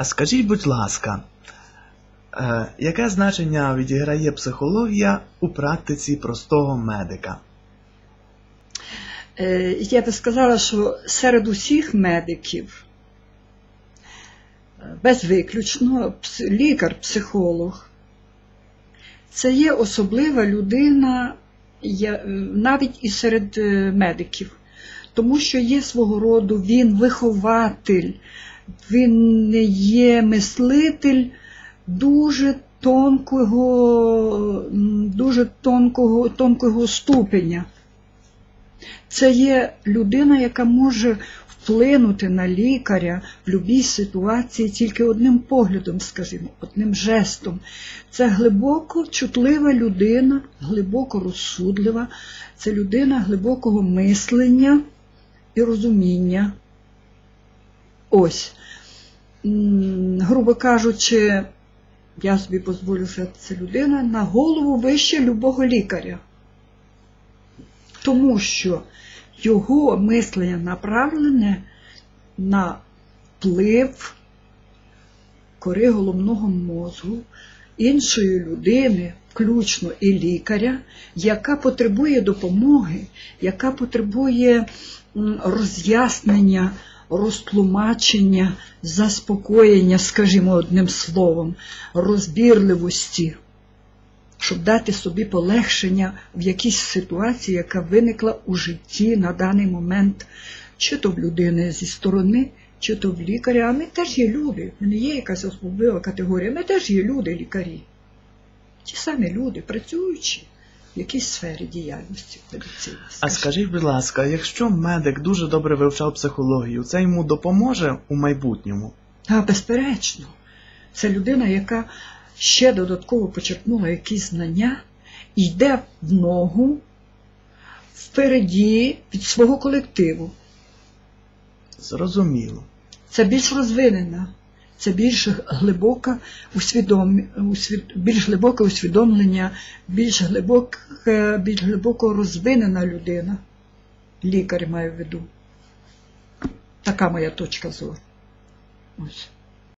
А скажіть, будь ласка, е, яке значення відіграє психологія у практиці простого медика? Е, Я би сказала, що серед усіх медиків, е, безвиключно, пс- лікар, психолог, це є особлива людина е, навіть і серед е, медиків, тому що є свого роду він вихователь, він не є мислитель дуже тонкого, дуже тонкого, тонкого ступеня. Це є людина, яка може вплинути на лікаря в будь-якій ситуації тільки одним поглядом, скажімо, одним жестом. Це глибоко чутлива людина, глибоко розсудлива, це людина глибокого мислення і розуміння. Ось, грубо кажучи, я собі дозволю сказати, це людина на голову вище любого лікаря. Тому що його мислення направлене на вплив кори головного мозку іншої людини, включно і лікаря, яка потребує допомоги, яка потребує роз'яснення, розтлумачення, заспокоєння, скажімо одним словом, розбірливості щоб дати собі полегшення в якійсь ситуації, яка виникла у житті на даний момент, чи то в людини зі сторони, чи то в лікаря. А ми теж є люди, не є якась особлива категорія, ми теж є люди, лікарі. Ті самі люди, працюючи в якійсь сфері діяльності в медицині. А скажіть, будь ласка, якщо медик дуже добре вивчав психологію, це йому допоможе у майбутньому? А, безперечно, це людина, яка ще додатково почерпнула якісь знання і йде в ногу впереді від свого колективу. Зрозуміло. Це більш розвинена, це більш глибока усвідом... усвід... більш глибоке усвідомлення, більш глибоке, більш глибоко розвинена людина. Лікар маю в виду. Така моя точка зору. Ось.